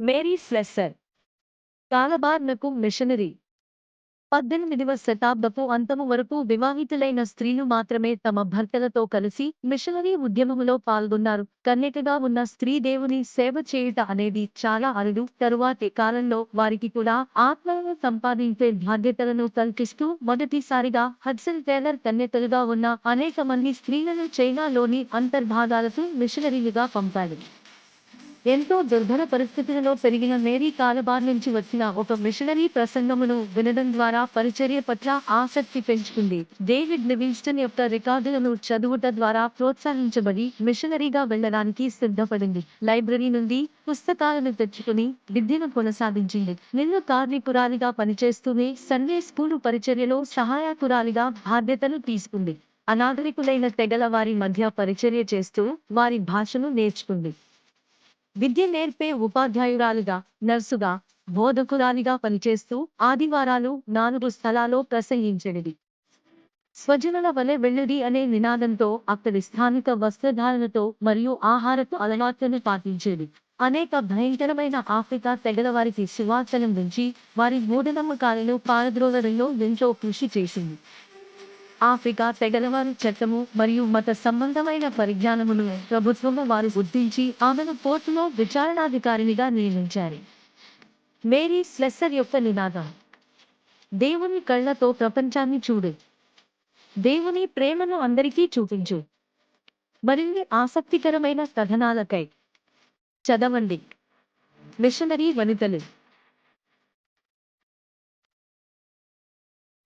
Mary Slessor కాలబార్నకు machinery. పద్దెనిమిదవ శతాబ్దపు అంతము వరకు వివాహితులైన స్త్రీలు మాత్రమే తమ భర్తలతో కలిసి మిషనరీ ఉద్యమములో పాల్గొన్నారు. కన్యకగా ఉన్న స్త్రీ దేవుని సేవ చేయుట అనేది చాలా అరుదు. తరువాతి కాలంలో వారికి కూడా ఆత్మలను సంపాదించే బాధ్యతలను కల్పిస్తూ మొదటిసారిగా హడ్సన్ టేలర్ కన్యకలుగా ఉన్న అనేక మంది స్త్రీలను చైనాలోని అంతర్భాగాలకు మిషనరీలుగా పంపారు ఎంతో దుర్భర పరిస్థితులలో పెరిగిన మేరీ కాలబార్ నుంచి వచ్చిన ఒక మిషనరీ ప్రసంగమును వినడం ద్వారా పరిచర్య పట్ల ఆసక్తి పెంచుకుంది. డేవిడ్ లివింగ్స్టన్ యొక్క రికార్డులను చదువుట ద్వారా ప్రోత్సహించబడి మిషనరీగా వెళ్ళడానికి సిద్ధపడింది. లైబ్రరీ నుండి పుస్తకాలను తెచ్చుకుని విద్యను కొనసాగించింది. నిన్ను కార్మికురాలిగా పనిచేస్తూనే సండే స్కూలు పరిచర్యలో సహాయకురాలిగా బాధ్యతలు తీసుకుంది. అనాగరికులైన తెగల వారి మధ్య పరిచర్య చేస్తూ వారి భాషను నేర్చుకుంది. విద్య నేర్పే ఉపాధ్యాయురాలుగా నర్సుగా బోధకురాలిగా పనిచేస్తూ ఆదివారాలు నాలుగు స్థలాల్లో ప్రసంగించెడిది స్వజనుల వలె వెళ్ళడి అనే నినాదంతో అక్కడి స్థానిక వస్త్రధారణతో మరియు ఆహారపు అలవాట్లను పాటించేది. అనేక భయంకరమైన ఆఫ్రికా తెగల వారికి సువార్తనం నుంచి వారి మూఢనమ్మకాలను పారద్రోలడంలో ఎంతో కృషి చేసింది. ఆఫ్రికా తెగలవారు చట్టము మరియు మత సంబంధమైన పరిజ్ఞానమును ప్రభుత్వము వారు గుర్తించి ఆమెను పోర్టులో విచారణాధికారినిగా నియమించారు. మేరీ స్లెస్సర్ యొక్క నినాదం. దేవుని కళ్ళతో ప్రపంచాన్ని చూడు. దేవుని ప్రేమను అందరికీ చూపించు. మరిన్ని ఆసక్తికరమైన కథనాలకై చదవండి. మిషనరీ వనితలు.